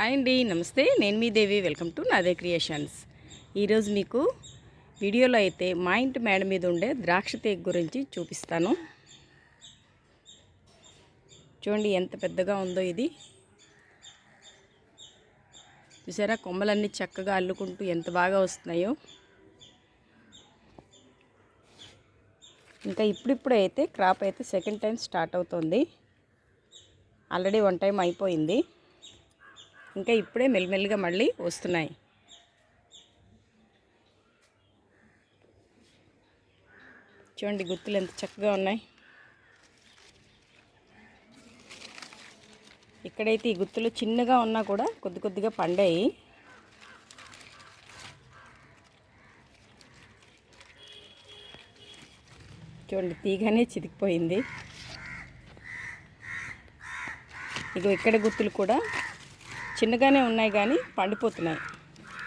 Hi అండి నమస్తే. నేను మీ Devi. Welcome to Nade creations. ఈరోజు మీకు వీడియోలో అయితే మా ఇంటి మేడ మీద ఉండే ద్రాక్ష తీగ గురించి చూపిస్తాను. చూడండి ఎంత పెద్దగా ఉందో ఇది. చూసారా కొమ్మలన్నీ చక్కగా అల్లుకుంటూ ఎంత బాగా వస్తున్నాయో. ఇంకా ఇప్పుడిప్పుడు అయితే క్రాప్ అయితే సెకండ్ టైం స్టార్ట్ అవుతుంది. ఆల్రెడీ వన్ టైం అయిపోయింది. ఇంకా ఇప్పుడే మెల్లిమెల్లిగా మళ్ళీ వస్తున్నాయి. చూడండి గుత్తులు ఎంత చక్కగా ఉన్నాయి. ఇక్కడైతే ఈ గుత్తులు చిన్నగా ఉన్నా కూడా కొద్ది కొద్దిగా పండాయి. చూడండి తీగనే చితికిపోయింది. ఇక ఇక్కడ గుత్తులు కూడా చిన్నగానే ఉన్నాయి కానీ పండిపోతున్నాయి.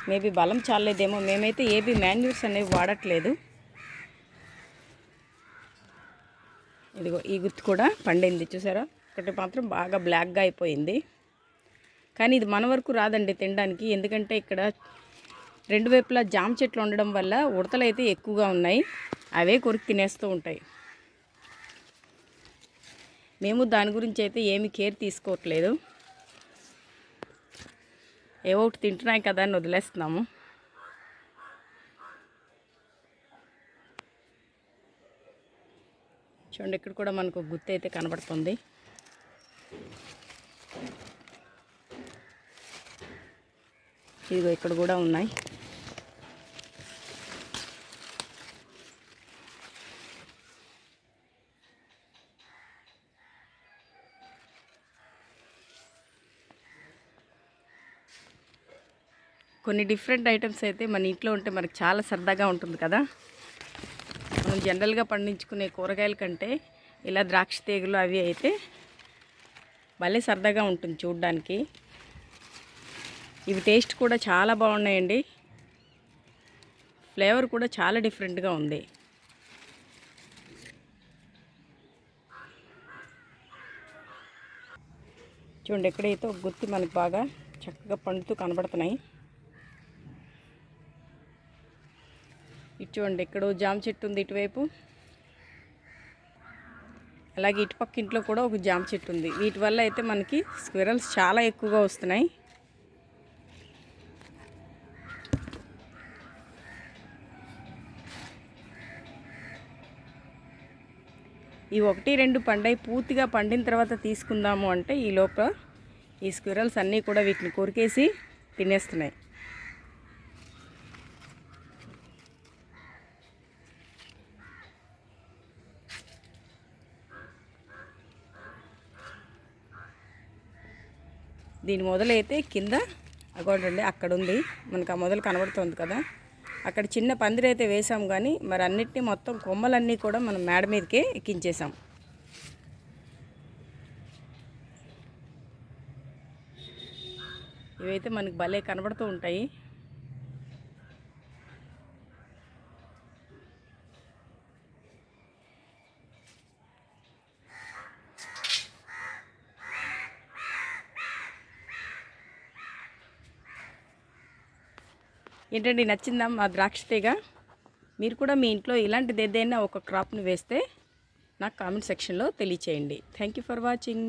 మేబీ బలం చాలేదేమో. మేమైతే ఏబీ మాన్యూర్స్ అనేవి వాడట్లేదు. ఇదిగో ఈ గుర్తు కూడా పండింది. చూసారా? ఒకటి మాత్రం బాగా బ్లాక్గా అయిపోయింది. కానీ ఇది మన వరకు రాదండి తినడానికి. ఎందుకంటే ఇక్కడ రెండు వైపులా జామ చెట్లు ఉండడం వల్ల ఉడతలు అయితే ఎక్కువగా ఉన్నాయి. అవే కొరికి తినేస్తూ ఉంటాయి. మేము దాని గురించి అయితే ఏమి కేర్ తీసుకోవట్లేదు. ఏవో ఒకటి తింటున్నాయి కదా అని వదిలేస్తున్నాము. చూడండి ఇక్కడ కూడా మనకు గుత్తి అయితే కనబడుతుంది. ఇదిగో ఇక్కడ కూడా ఉన్నాయి. కొన్ని డిఫరెంట్ ఐటమ్స్ అయితే మన ఇంట్లో ఉంటే మనకు చాలా సరదాగా ఉంటుంది కదా. మనం జనరల్గా పండించుకునే కూరగాయల కంటే ఇలా ద్రాక్ష తీగలు అవి అయితే భలే సరదాగా ఉంటుంది చూడడానికి. ఇవి టేస్ట్ కూడా చాలా బాగున్నాయండి. ఫ్లేవర్ కూడా చాలా డిఫరెంట్గా ఉంది. చూడండి ఎక్కడైతే ఒక గుత్తి మనకు బాగా చక్కగా పండుతూ కనబడుతున్నాయి. చూడండి ఇక్కడ జామ చెట్టు ఉంది ఇటువైపు. అలాగే ఇటుపక్క ఇంట్లో కూడా ఒక జామ చెట్టు ఉంది. వీటి వల్ల అయితే మనకి స్క్విరల్స్ చాలా ఎక్కువగా వస్తున్నాయి. ఈ ఒకటి రెండు పండై పూర్తిగా పండిన తర్వాత తీసుకుందాము అంటే ఈ లోపల ఈ స్క్విరల్స్ అన్నీ కూడా వీటిని కొరికేసి తినేస్తున్నాయి. దీని మొదలైతే కింద అగోడండి అక్కడ ఉంది మనకు ఆ మొదలు కనబడుతుంది కదా. అక్కడ చిన్న పందిరి అయితే వేసాం కానీ మరి అన్నిటినీ మొత్తం కొమ్మలన్నీ కూడా మనం మేడ మీదకే ఎక్కించేసాం ఇవైతే మనకి భలే కనబడుతూ ఉంటాయి. ఏంటండి నచ్చిందా మా ద్రాక్ష తీగ? మీరు కూడా మీ ఇంట్లో ఇలాంటిది ఏదైనా ఒక క్రాప్ను వేస్తే నాకు కామెంట్ సెక్షన్లో తెలియచేయండి. Thank you for watching